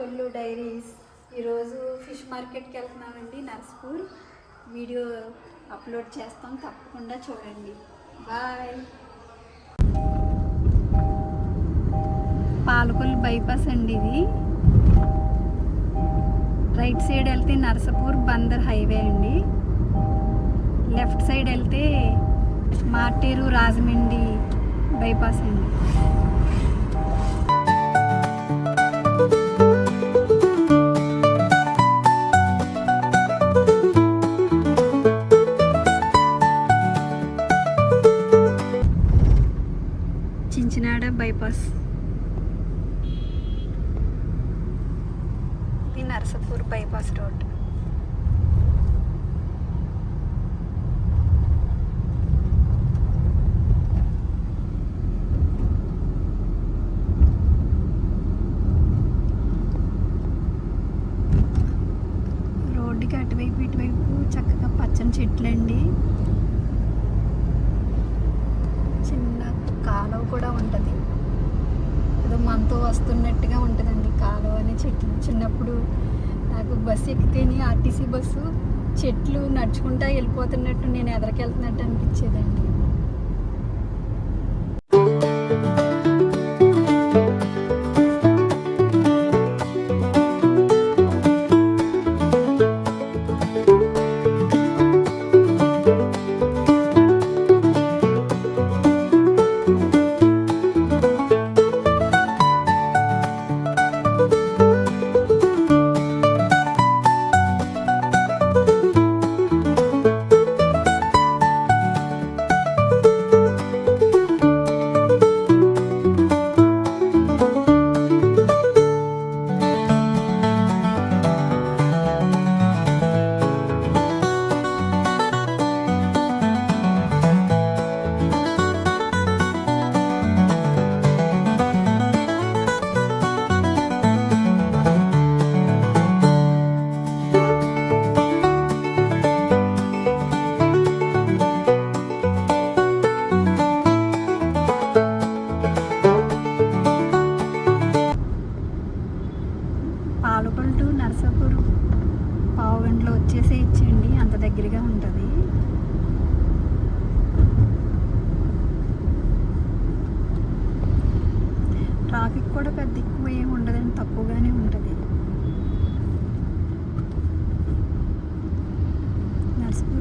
Kollu diaries. ఈరోజు fish మార్కెట్కి వెళ్తున్నామండి నర్స్పూర్. వీడియో అప్లోడ్ చేస్తాం తప్పకుండా చూడండి. బాయ్. పాలకొల్లు బైపాస్ అండి ఇది. రైట్ సైడ్ వెళ్తే నర్సపూర్ బందర్ హైవే అండి. లెఫ్ట్ సైడ్ వెళ్తే మార్టేరు రాజమండ్రి బైపాస్ అండి. చెట్లండి. చిన్న కాలువ కూడా ఉంటుంది. ఏదో మనతో వస్తున్నట్టుగా ఉంటుందండి కాలువ అనే చెట్లు. చిన్నప్పుడు నాకు బస్సు ఎక్కితేనే ఆర్టీసీ బస్సు చెట్లు నడుచుకుంటా వెళ్ళిపోతున్నట్టు నేను ఎదరికెళ్తున్నట్టు అనిపించేదండి.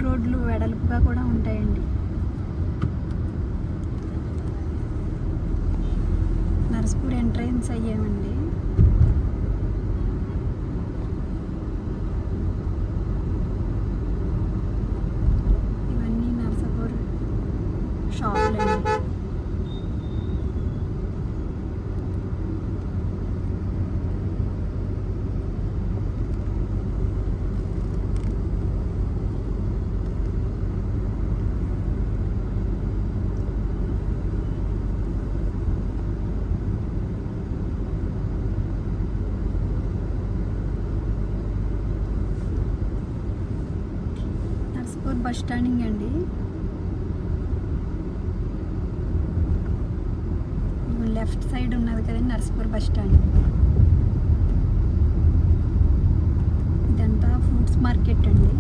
రోడ్లు వెడల్పుగా కూడా ఉంటాయండి. నర్సపూర్ ఎంట్రన్స్ అయ్యామండి ఇవన్నీ నర్సపూర్ షాపులండి నర్సపూర్ బస్ స్టాండింగ్ అండి. లెఫ్ట్ సైడ్ ఉన్నది కదండి నర్సపూర్ బస్ స్టాండ్. ఇదంతా ఫ్రూట్స్ మార్కెట్ అండి.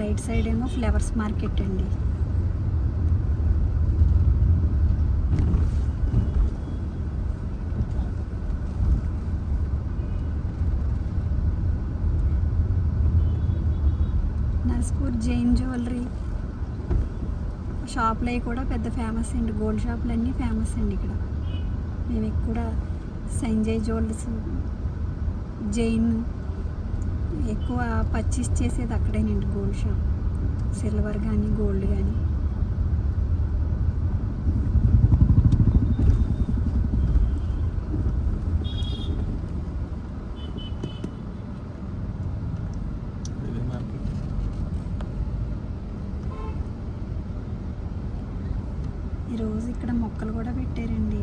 రైట్ సైడ్ ఏమో ఫ్లవర్స్ మార్కెట్ అండి నర్స్పూర్ జైన్ జ్యువెలరీ. షాపులు అవి కూడా పెద్ద ఫేమస్ అండి. గోల్డ్ షాపులు అన్నీ ఫేమస్ అండి ఇక్కడ. మేము ఎక్కువ సంజయ్ జ్యువెలర్స్ జైన్ ఎక్కువ పర్చేస్ చేసేది అక్కడేనండి గోల్డ్ షాప్. సిల్వర్ కానీ గోల్డ్ కానీ ఇదే మార్కెట్ ఈరోజు ఇక్కడ మొక్కలు కూడా పెట్టారండి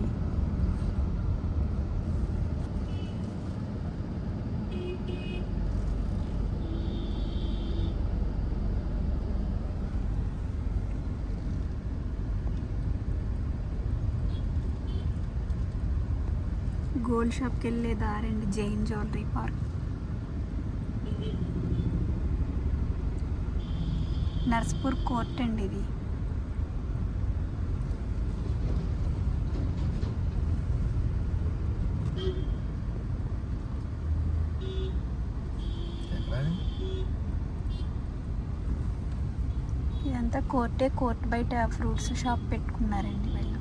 గోల్డ్ షాప్కి వెళ్ళే దారండి Jain jewellery park. Narsapur court అండి ఇది. ఇదంతా కోర్టే కోర్ట్ బయట ఫ్రూట్స్ షాప్ పెట్టుకున్నారండి వీళ్ళు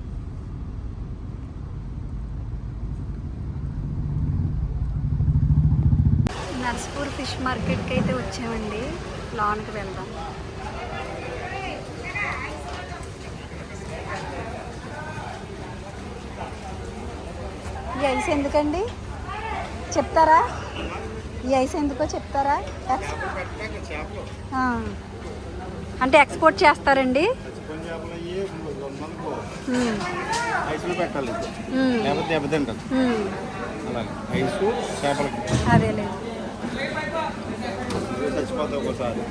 నర్స్పూర్ ఫిష్ మార్కెట్కి అయితే వచ్చామండి. లాన్కి వెళ్దాం. ఈ ఐస్ ఎందుకండి? చెప్తారా? ఈ ఐస్ ఎందుకో చెప్తారా. అంటే ఎక్స్పోర్ట్ చేస్తారండి? పెట్టాలి. ఉమ్, లేకపోతే దెబ్బతింటారు ఉమ్. అలాగే ఐసు చేపలకి అదేలేదు ఇవి చచ్చిపోతాయి ఒక్కోసారి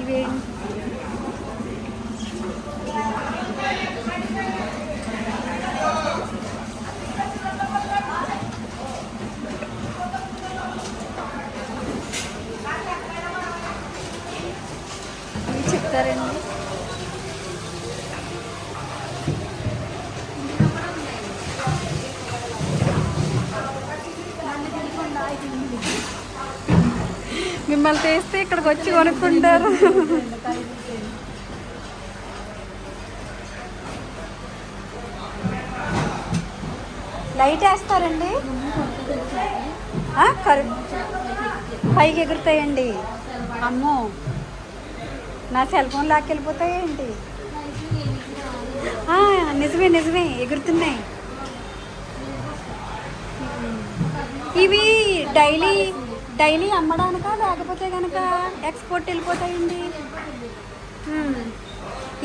ఇవేం ఇవి చెప్తారండి మిమ్మల్ని తెస్తే ఇక్కడికి వచ్చి కొనుక్కుంటారు. లైట్ వేస్తారండి. కరు పైకి ఎగురుతాయండి. అమ్మో నా సెల్ ఫోన్ లాక్కెళ్ళిపోతాయేంటి నిజమే నిజమే ఎగురుతున్నాయి. ఇవి డైలీ డైలీ అమ్మడానికా లేకపోతే కనుక ఎక్స్పోర్ట్ వెళ్ళిపోతాయండి?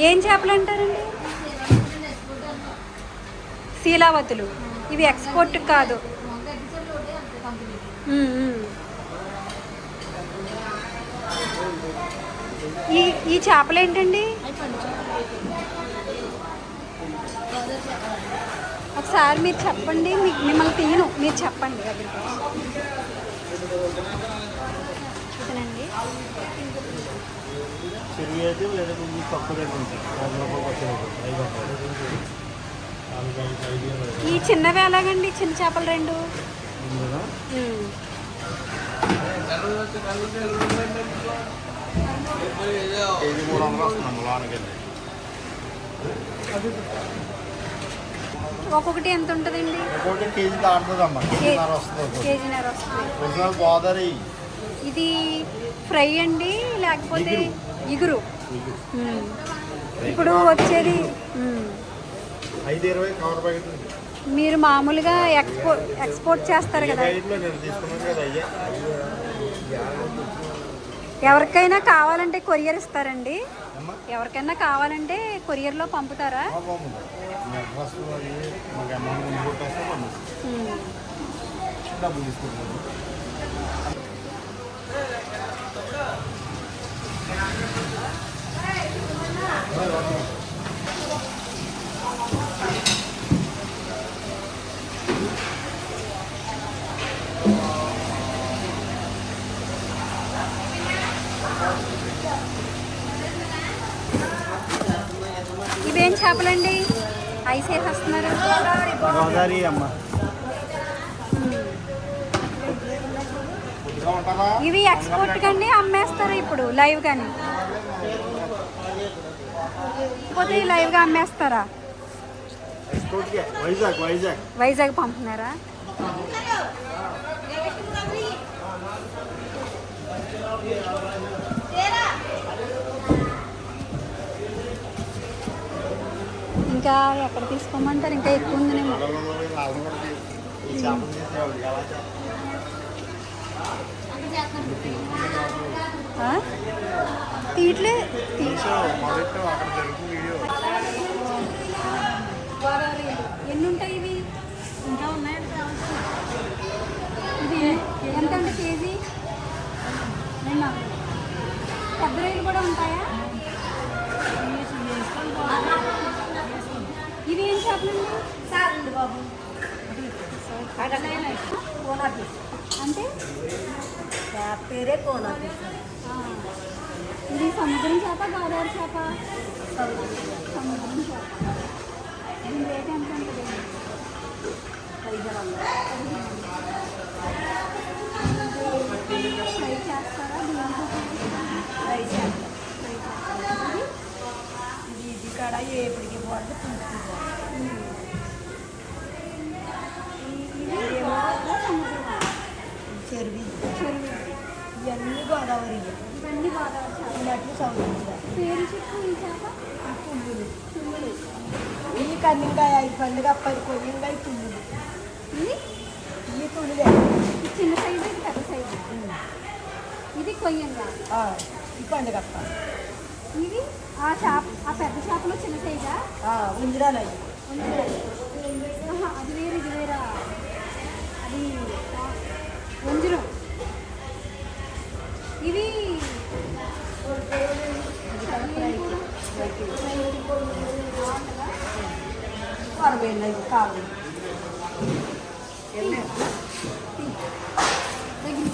ఏం చేపలు అంటారండి శీలావతులు. ఇవి ఎక్స్పోర్ట్ కాదు. ఈ ఈ చేపలు ఏంటండి ఒకసారి మీరు చెప్పండి మీ- మిమ్మల్ని తీయను మీరు చెప్పండి అగ్రికల్చర్ అయితే లేదా కొంచెం తక్కువ రేటు ఉంటుంది. ఐదు రూపాయలు. ఈ చిన్నవి ఎలాగండి? చిన్న చేపలు రెండు. మూడు వందలు వెళ్ళి ఒక్కొక్కటి ఎంత ఉంటుందండి? ఒక్కొక్కటి కేజీ దాటుతుందమ్మా. కేజీన్నర వస్తుంది ఒక్కొక్కటి. కేజీన్నర వస్తుంది. ఒరిజినల్ గోదావరి. ఇది ఫ్రై అండి లేకపోతే ఇగురు. ఇప్పుడు వచ్చేది మ్మ్. ఐదు ఇరవై కవర్ ప్యాకెట్ ఉంది. మీరు మామూలుగా ఎక్స్పోర్ట్ ఎక్స్పోర్ట్ చేస్తారు కదా. ఎవరికైనా కావాలంటే కొరియర్ ఇస్తారండి. ఎవరికైనా కావాలంటే కొరియర్లో పంపుతారా? మా అది మాకు అమౌంట్ ముందు పంపిస్తాం డబ్బులు తీసుకుంటాను ఇవేం చేపలండి? వేసి వస్తున్నారు గోదావరి అమ్మ. ఇవి ఎక్స్పోర్ట్ కండి అమ్మేస్తారు ఇప్పుడు లైవ్ కానీ లేకపోతే లైవ్గా అమ్మేస్తారా? ఎక్స్పోర్ట్కి వైజాగ్ వైజాగ్. వైజాగ్ పంపుతున్నారా? ఇంకా ఎక్కడ తీసుకోమంటారు ఇంకా ఎక్కువ ఉంది నేను లాభం తీయట్లే ఎన్ని ఉంటాయి ఇవి? ఇంకా ఉన్నాయి? ఇది ఎంత అంటే కేజీ? రెండా? పెద్ద రైలు కూడా ఉంటాయా? సార్ బాబు చేపలండి కోనా పీస్ అంటే పేరే కోనా పీస్ ఇది సముద్రం చేప గోదావరి చేప సముద్రం చేప దీని రేట్ ఎంత ఉంటుంది ఫ్రై చేస్తారా దీంట్లో ఫ్రై చేస్తాం ఫ్రై చేస్తారా ఇది ఇది ఇది కాడ ఎప్పటికి పోవాలి. పులుసు చెరువి ఇవన్నీ గోదావరి. ఇవన్నీ గోదావరి చేప. ఇలాంటి సౌకర్యం పేరు చెప్పు ఈ చేప. ఈ ఈ పండుగ ఈ చిన్న సైజు ఇది పెద్ద సైజు ఇది కొయ్యంగా. ఈ పండుగ ఇది ఆ చేప ఆ పెద్ద చేపలో చిన్న సైజా ఉంజరాలు. ఆహా, అది వేరు ఇది వేరా అది వంజరం ఇది బాగుంటుందా? కొరవేళ్ళు దగ్గరికి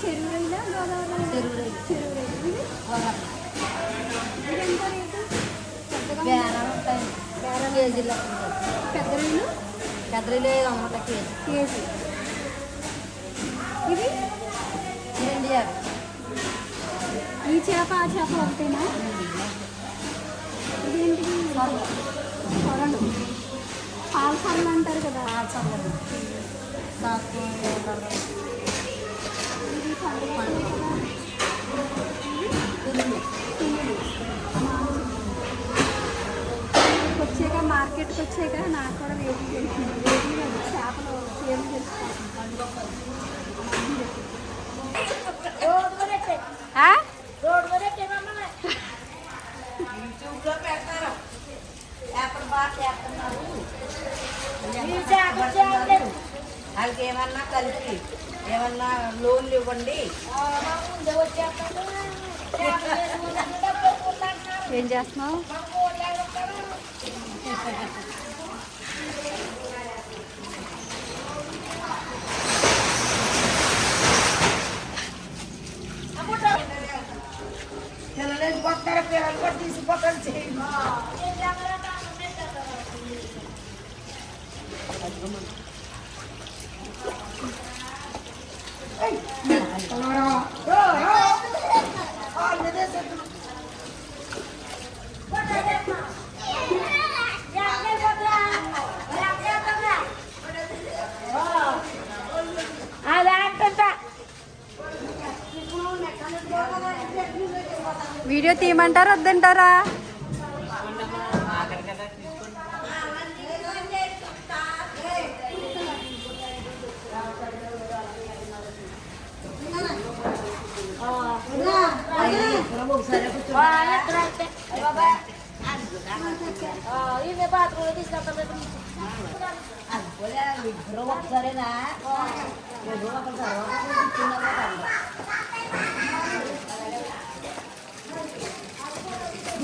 తొంభై ఇవి చెరువు రైలా గోదావరి చెరువు రైలు. చెరువు రైలు ఇవి ఇది ఎంత రేటు పెద్దగా ఉందా? బేరాలు ఉంటాయి. బేరాలు కేజీలు పెద్ద రైలు ఐదు వందల కేజీ. కేజీ. ఇది? రెండు యాభై. ఈ చేప ఆ చేప ఒకటేనా? ఇదేంటిది కొరలు పాల సొరలు అంటారు కదా. సందర్భం వచ్చాక మార్కెట్కి వచ్చాక నాకు కూడా వేడి తెలిసింది వేడి చేపలు సేమ్ వాళ్ళకి ఏమన్నా కలిపి ఏమన్నా లోన్లు ఇవ్వండి? ఏం చేస్తున్నావు? తీసుకుపోతారు చేయండి వీడియో తీయమంటారా వద్దంటారా?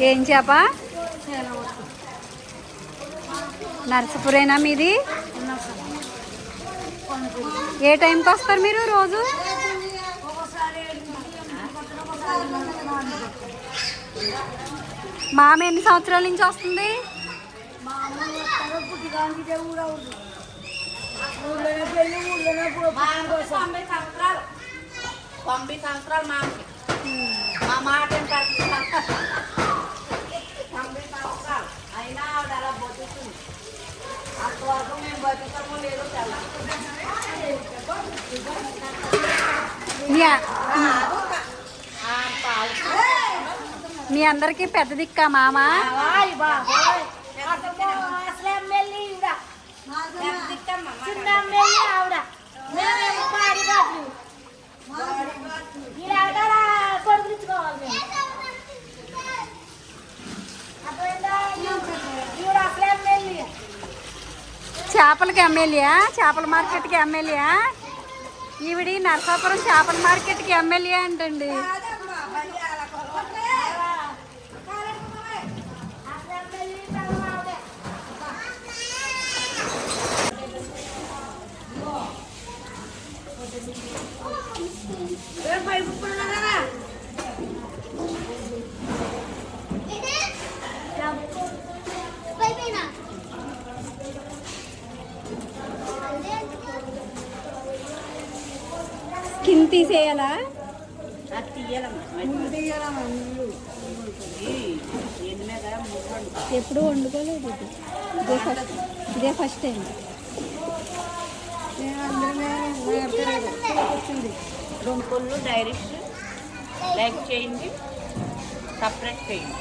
ఏం చేప? నర్సపురేనా మీది? ఏ టైంకి వస్తారు మీరు రోజు? మామ ఎన్ని సంవత్సరాల నుంచి వస్తుంది? తొంభై సంవత్సరాలు. మా మాట ఏంటంటే తొంభై సంవత్సరాలు అయినా ఆవిడ అలా బతుకుతుంది అంతవరకు మేము బతుకుతామో లేదో తెలియదు మీ ఆ పాలు మీ అందరికి పెద్ద దిక్క మామ ఆయ్ బాబోయ్. అసలు అసలు ఎమ్మెల్యే ఈవిడ. చిన్న ఎమ్మెల్యే ఆవిడ. మేమేమో పాడి బాబులు. ఈవిడ అలా కొడుకునిచ్చుకోవాలి మీ అందరికి పెద్ద దిక్క మామ. చేపలకి ఎమ్మెల్యే చేపల మార్కెట్కి ఎమ్మెల్యే. ఈవిడి నరసాపురం చేపల మార్కెట్కి ఎమ్మెల్యే అంటండి అసలు ఎమ్మెల్యే ఈవిడ ఆవిడే. స్కిన్ తీసేయాలా? ఎప్పుడు వండుకోలేదు ఇది. ఫస్ట్ ఇదే ఫస్ట్ టైం. రెండు డైరెక్ట్ లైక్ చేయండి సపరేట్ చేయండి.